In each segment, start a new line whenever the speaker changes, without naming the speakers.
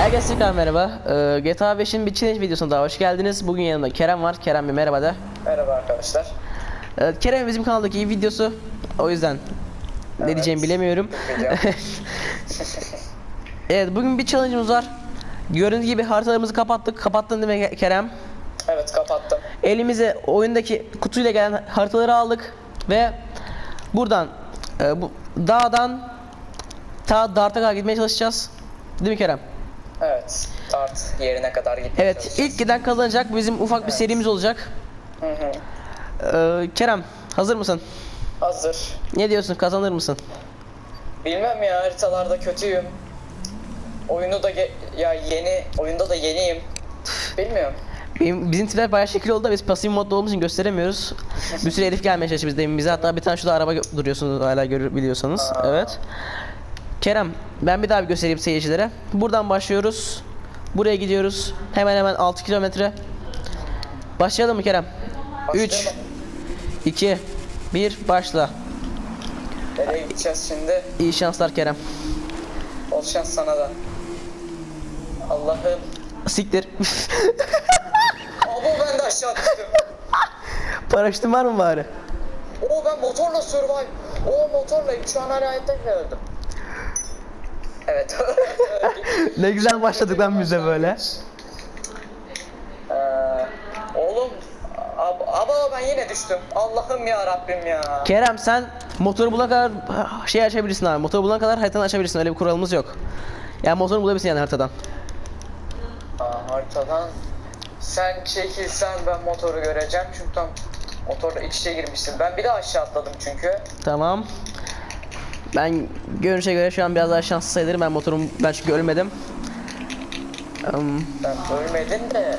Herkese tekrar merhaba. Ee, GTA 5'in bir challenge videosuna daha hoş geldiniz. Bugün yanımda Kerem var. Kerem bir merhaba de.
Merhaba arkadaşlar.
Ee, Kerem bizim kanaldaki iyi videosu. O yüzden ne
Evet.
diyeceğimi bilemiyorum. Evet bugün bir challenge'ımız var. Gördüğünüz gibi haritalarımızı kapattık. Kapattın değil mi Ke- Kerem?
Evet kapattım.
Elimize oyundaki kutuyla gelen haritaları aldık ve buradan e, bu dağdan ta Dart'a kadar gitmeye çalışacağız. Değil mi Kerem?
Evet. Tart yerine kadar gitmeye
Evet, ilk giden kazanacak. Bizim ufak bir serimiz olacak.
Hı hı.
Ee, Kerem, hazır mısın?
Hazır.
Ne diyorsun? Kazanır mısın?
Bilmem ya haritalarda kötüyüm. Oyunu da ge- ya yeni oyunda da yeniyim. Bilmiyorum.
Benim, bizim tipler bayağı şekil oldu da biz pasif modda olduğumuz için gösteremiyoruz. bir sürü herif gelmeye çalıştı bizde. Bize hatta bir tane şurada araba gö- duruyorsunuz hala görür biliyorsanız.
Aa.
Evet. Kerem, ben bir daha bir göstereyim seyircilere. Buradan başlıyoruz. Buraya gidiyoruz. Hemen hemen 6 kilometre. Başlayalım mı Kerem? 3
Başlayalım.
2 1 başla.
Nereye gideceğiz şimdi?
İyi şanslar Kerem.
Bol şans sana da. Allah'ım.
Siktir.
Abo ben de aşağı düştüm.
Paraşütün var mı bari?
Oo ben motorla survive. Oo motorlayım. Şu an hala hayatta öldüm. Evet.
ne güzel başladık lan bize böyle.
Ee, oğlum ab, ben yine düştüm. Allah'ım ya Rabbim ya.
Kerem sen motoru bulana kadar şey açabilirsin abi. Motoru bulana kadar haritanı açabilirsin. Öyle bir kuralımız yok. Yani motoru bulabilirsin yani haritadan.
Aa, haritadan sen çekilsen ben motoru göreceğim çünkü tam motorla iç içe girmişsin. Ben bir de aşağı atladım çünkü.
Tamam. Ben görünüşe göre şu an biraz daha şanslı sayılırım. Ben motorum ben çünkü ölmedim. Um,
Ben ölmedin de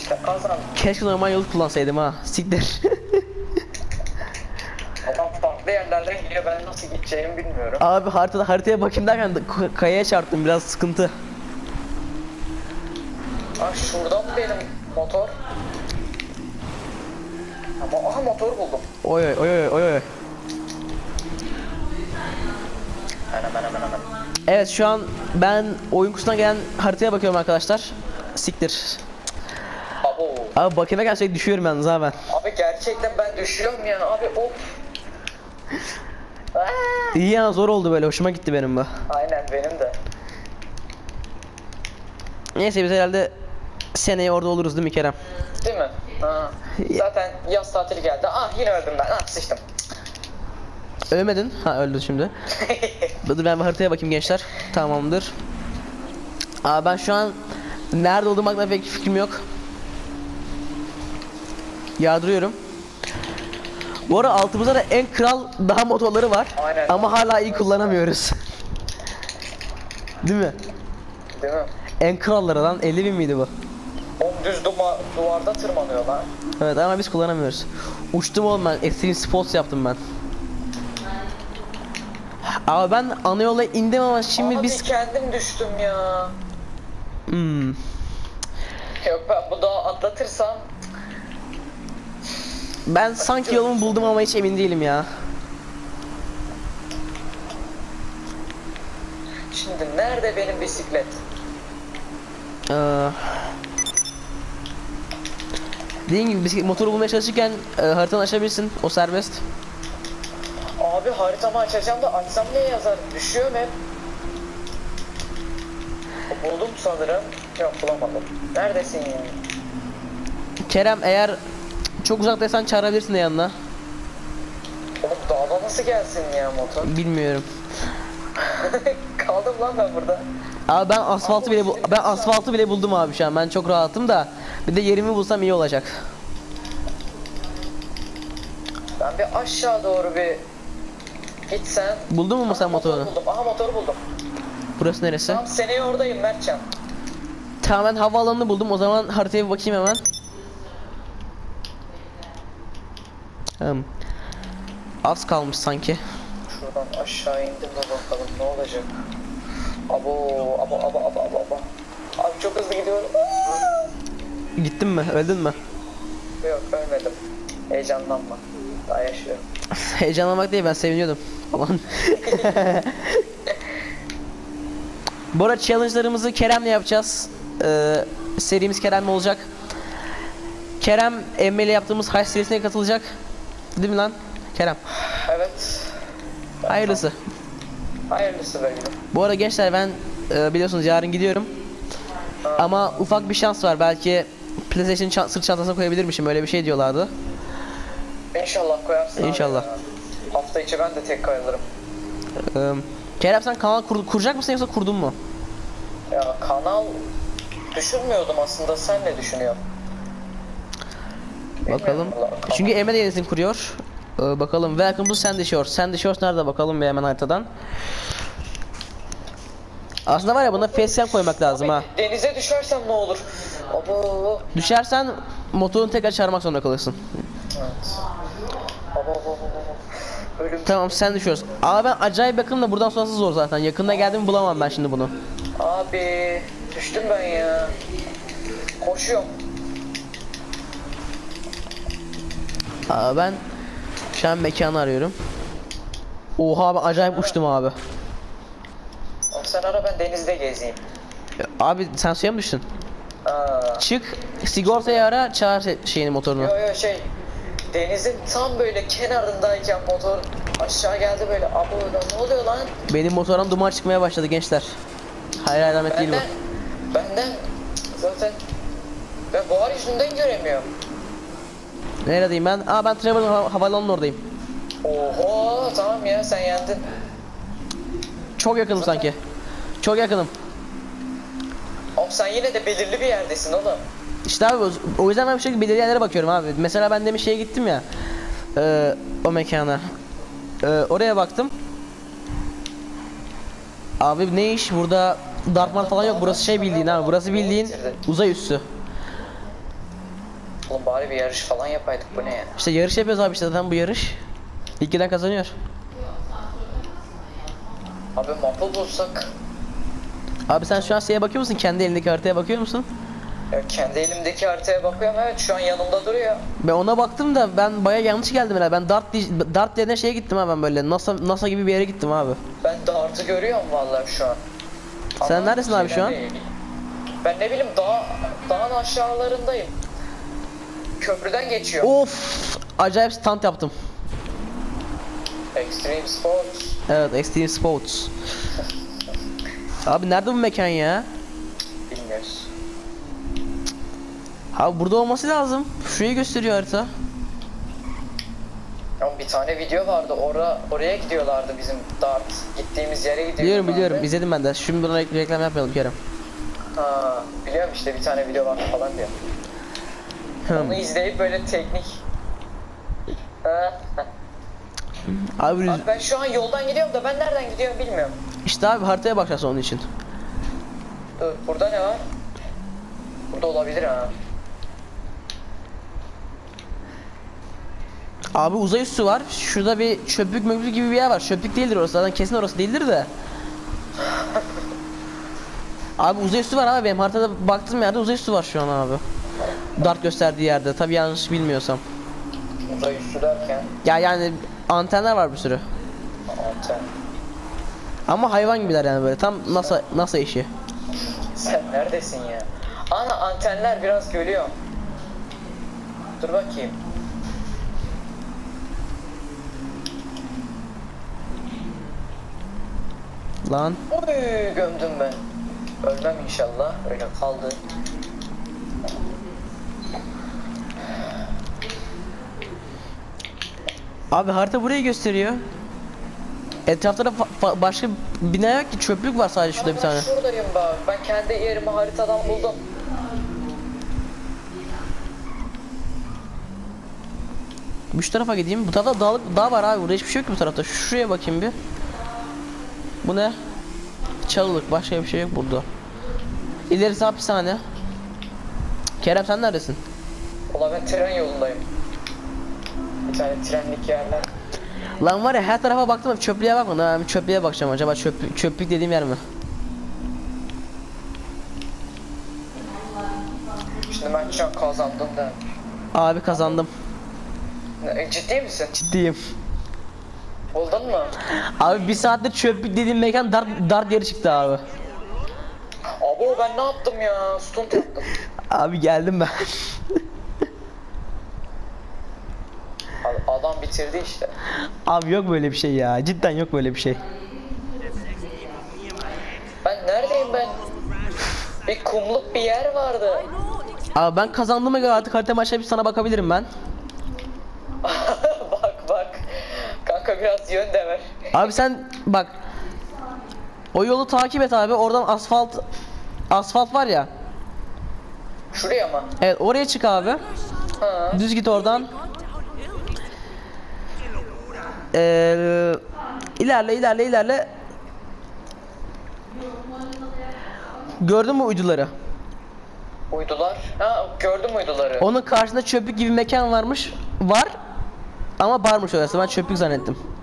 işte kazan.
keşke normal yolu kullansaydım ha. Siktir.
Adam farklı yerlerden geliyor ben nasıl gideceğimi bilmiyorum.
abi haritada haritaya bakayım derken kayaya çarptım biraz sıkıntı.
Aa şuradan benim motor. Ama aha motoru buldum.
Oy oy oy oy oy. Evet şu an ben oyun kutusundan gelen haritaya bakıyorum arkadaşlar. Siktir.
Abo.
Abi bakayım derken sürekli düşüyorum yalnız ha ben.
Abi gerçekten ben düşüyorum ya abi. Aa!
İyi ya zor oldu böyle hoşuma gitti benim bu.
Aynen benim de.
Neyse biz herhalde seneye orada oluruz değil mi Kerem?
Değil mi? Ha. Zaten yaz tatili geldi. Ah yine öldüm ben. Ah sıçtım.
Ölmedin. Ha öldü şimdi. Dur ben bir haritaya bakayım gençler. Tamamdır. Aa ben şu an nerede olduğum hakkında pek fikrim yok. Yağdırıyorum. Bu ara altımızda da en kral daha motorları var.
Aynen.
Ama hala iyi kullanamıyoruz. Değil mi?
Değil mi?
En kralları lan 50 bin miydi bu?
Oğlum düz duma, duvarda tırmanıyor lan.
Evet ama biz kullanamıyoruz. Uçtum oğlum ben. Extreme Sports yaptım ben. Abi ben ana yola indim ama şimdi
Abi
biz...
kendim düştüm ya.
Hmm.
Yok ben bu dağı atlatırsam
Ben sanki yolumu buldum ama hiç emin değilim ya.
şimdi nerede benim bisiklet?
Ee, dediğim gibi bisiklet motoru bulmaya çalışırken e, haritanı açabilirsin. O serbest.
Abi haritamı açacağım da açsam ne yazar? Düşüyorum hep. Buldum sanırım. Yok bulamadım. Neredesin ya?
Kerem eğer çok uzaktaysan çağırabilirsin de yanına.
Oğlum dağda nasıl gelsin ya motor?
Bilmiyorum.
Kaldım lan ben burada.
Abi ben asfaltı bile bu- ben asfaltı bile buldum abi şu an. Ben çok rahatım da bir de yerimi bulsam iyi olacak.
Ben bir aşağı doğru bir gitsen.
Buldun mu sen
Aha, motoru
motorunu?
buldum. Aha motoru buldum.
Burası neresi?
Tamam seneye oradayım Mertcan.
Tamam ben havaalanını buldum. O zaman haritaya bir bakayım hemen. Hmm. Az kalmış sanki.
Şuradan aşağı indim de bakalım ne olacak. Abo abo abo abo abo abo. Abi çok hızlı gidiyorum.
Gittin mi? Öldün mü?
Yok ölmedim. Heyecanlanma. Daha yaşıyorum.
Heyecanlanmak değil ben seviniyordum. Falan. Bu arada challenge'larımızı Kerem'le yapacağız. Ee, serimiz Kerem'le olacak. Kerem Emre ile yaptığımız haş serisine katılacak. Değil mi lan? Kerem.
Evet.
Hayırlısı.
Hayırlısı böyle.
Bu arada gençler ben e, biliyorsunuz yarın gidiyorum. Ama ufak bir şans var. Belki PlayStation çan- sırt çantasına koyabilirmişim. Öyle bir şey diyorlardı.
İnşallah koyarsın. abi
İnşallah.
ya. Hafta içi ben de tek kayılırım.
Ee, Kerem sen kanal kur- kuracak mısın yoksa kurdun mu?
Ya kanal düşünmüyordum aslında. Sen ne düşünüyorsun?
Bakalım.
Vallahi.
Çünkü Emre de yenisini kuruyor. Ee, bakalım. Welcome to Sandy Shores. Sandy Shores nerede bakalım bir hemen haritadan. Aslında var ya buna facecam koymak lazım ha.
Denize düşersem ne olur? Abo.
Düşersen motorunu tekrar çağırmak zorunda kalırsın.
Evet. Abo, abo, abo, abo. Ölüm.
Tamam sen düşüyorsun. Abi ben acayip yakın da buradan sonrası zor zaten. Yakında geldim bulamam ben şimdi bunu.
Abi düştüm ben ya. Koşuyorum.
Aa, ben şu an mekanı arıyorum. Oha ben acayip uçtum abi.
Sen ara ben denizde gezeyim.
Abi sen suya mı düştün?
Aa.
Çık sigortayı ara çağır şey- şeyini motorunu.
Yo yo şey denizin tam böyle kenarındayken motor aşağı geldi böyle abo ne oluyor lan?
Benim motordan duman çıkmaya başladı gençler. Hayır hayır Ahmet değil bu.
benden zaten ben buhar yüzünden göremiyorum.
Neredeyim ben? Aa ben Trevor hava- havaalanının oradayım.
Oho tamam ya sen yendin.
Çok yakınım sanki. Çok yakınım.
Oğlum sen yine de belirli bir yerdesin oğlum.
İşte abi o- yüzden ben bir şekilde belirli yerlere bakıyorum abi. Mesela ben demin şeye gittim ya. eee, o mekana. Eee, oraya baktım. Abi ne iş burada Darkman falan yok. Burası şey bildiğin abi. Burası bildiğin uzay üssü.
Oğlum bari bir yarış falan yapaydık bu ne ya?
İşte yarış yapıyoruz abi işte zaten bu yarış. İlk giden kazanıyor.
Abi mapı bulsak.
Abi sen şu an şeye bakıyor musun? Kendi elindeki haritaya bakıyor musun?
Ya kendi elimdeki haritaya bakıyorum evet şu an yanımda duruyor.
Ben ona baktım da ben baya yanlış geldim herhalde. Ben Dart Dart denen şeye gittim ha ben böyle. NASA NASA gibi bir yere gittim abi.
Ben dartı görüyorum vallahi şu an.
Sen
Ama
neredesin abi şu an?
değil. Ben ne bileyim dağ, dağın aşağılarındayım. Köprüden geçiyor.
Of! Acayip stunt yaptım.
Extreme Sports.
Evet, Extreme Sports. Abi nerede bu mekan ya?
Bilmiyoruz.
Abi burada olması lazım. Şurayı gösteriyor harita.
Ama bir tane video vardı. Ora, oraya gidiyorlardı bizim dart. Gittiğimiz yere gidiyorlardı.
Biliyorum biliyorum. İzledim ben de. Şimdi buna re- reklam yapmayalım Kerem.
Ha, biliyorum işte bir tane video var falan diyor.
Hmm.
Onu izleyip böyle teknik. Ha,
Abi
Abi ben şu an yoldan gidiyorum da ben nereden gidiyorum bilmiyorum.
işte abi haritaya bakacağız onun için.
Dur burada ne var? Burada olabilir ha.
Abi uzay üssü var. Şurada bir çöplük möplük gibi bir yer var. Çöplük değildir orası. Zaten kesin orası değildir de. Abi uzay üssü var abi. Benim haritada baktığım yerde uzay üssü var şu an abi. Dart gösterdiği yerde. Tabi yanlış bilmiyorsam.
Uzay üstü derken
Ya yani antenler var bir sürü.
anten.
Ama hayvan gibiler yani böyle. Tam NASA NASA işi.
Sen neredesin ya? Ana antenler biraz görüyor. Dur bakayım.
Lan.
Oy gömdüm ben. Ölmem inşallah. Öyle kaldı.
Abi harita burayı gösteriyor. Etrafta da başka bina yok ki çöplük var sadece şurada bir tane.
şuradayım bak. Ben kendi yerimi haritadan buldum.
Şu tarafa gideyim. Bu tarafta dağlık dağ var abi. Burada hiçbir şey yok ki bu tarafta. Şuraya bakayım bir. Bu ne? Çalılık. Başka bir şey yok burada. İlerisi hapishane. Kerem sen neredesin?
Ulan ben tren yolundayım. Bir tane trenlik yerler.
Lan var ya her tarafa baktım ama çöplüğe bakmadım. Ben çöplüğe bakacağım. Acaba çöplük, çöplük dediğim yer mi?
Şimdi ben an kazandım da.
Abi kazandım.
Ciddi misin?
Ciddiyim.
Buldun mu?
Abi bir saatte çöplük dediğim mekan dar, dar yeri çıktı abi.
Abo ben ne yaptım ya? Stunt yaptım.
Abi geldim ben.
Abi Adam bitirdi işte.
Abi yok böyle bir şey ya. Cidden yok böyle bir şey.
Ben neredeyim ben? Bir kumluk bir yer vardı.
Abi ben kazandığıma göre artık harita başlayıp sana bakabilirim ben.
bak bak. Kanka biraz yön de ver.
Abi sen bak. O yolu takip et abi. Oradan asfalt asfalt var ya.
Şuraya mı?
Evet oraya çık abi.
Ha.
Düz git oradan. Ee, ilerle ilerle ilerle. Gördün mü uyduları?
Uydular. Ha gördüm uyduları.
Onun karşısında çöplük gibi mekan varmış. Var. Ama barmış orası. Ben çöplük zannettim.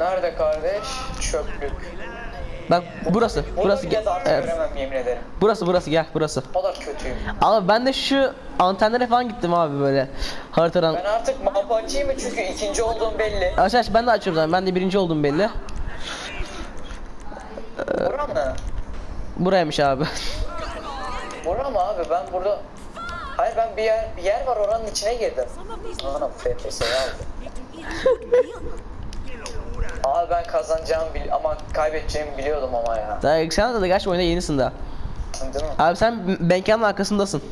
Nerede kardeş? Çöplük.
Bak burası. Burası gel. Evet.
göremem yemin ederim.
Burası burası gel burası.
O kadar kötüyüm.
Abi ben de şu antenlere falan gittim abi böyle haritadan.
Ben artık map açayım mı çünkü ikinci olduğum belli.
Aç aç ben de açıyorum zaten. Ben de birinci oldum belli.
Bura mı?
Buraymış abi.
Bura mı abi? Ben burada... Hayır ben bir yer bir yer var oranın içine girdim. Ana FPS aldı. Abi ben kazanacağımı bil ama kaybedeceğimi biliyordum ama ya.
Daha sen de gerçi oyunda yenisin daha.
Değil mi?
Abi sen Benkan'ın arkasındasın.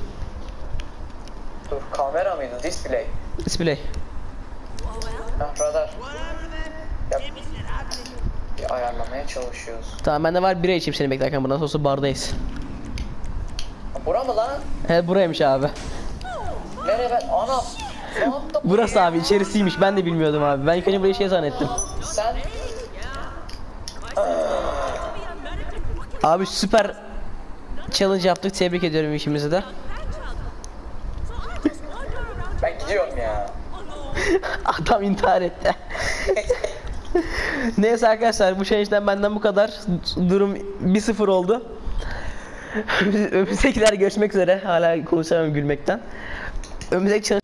Dur kamera mıydı? Display.
Display.
Hah radar. Ya, bir ayarlamaya çalışıyoruz.
Tamam bende var bira içeyim seni beklerken bundan sonra bardayız.
Bura mı lan?
Evet buraymış abi.
Nereye ben? Ana!
Burası abi içerisiymiş ben de bilmiyordum abi. Ben ilk burayı şey zannettim.
Sen
Abi süper challenge yaptık tebrik ediyorum ikimizi de.
ben gidiyorum ya.
Adam intihar etti. Neyse arkadaşlar bu challenge'den benden bu kadar. Durum 1-0 oldu. Önümüzdekiler görüşmek üzere. Hala konuşamıyorum gülmekten. Önümüzdeki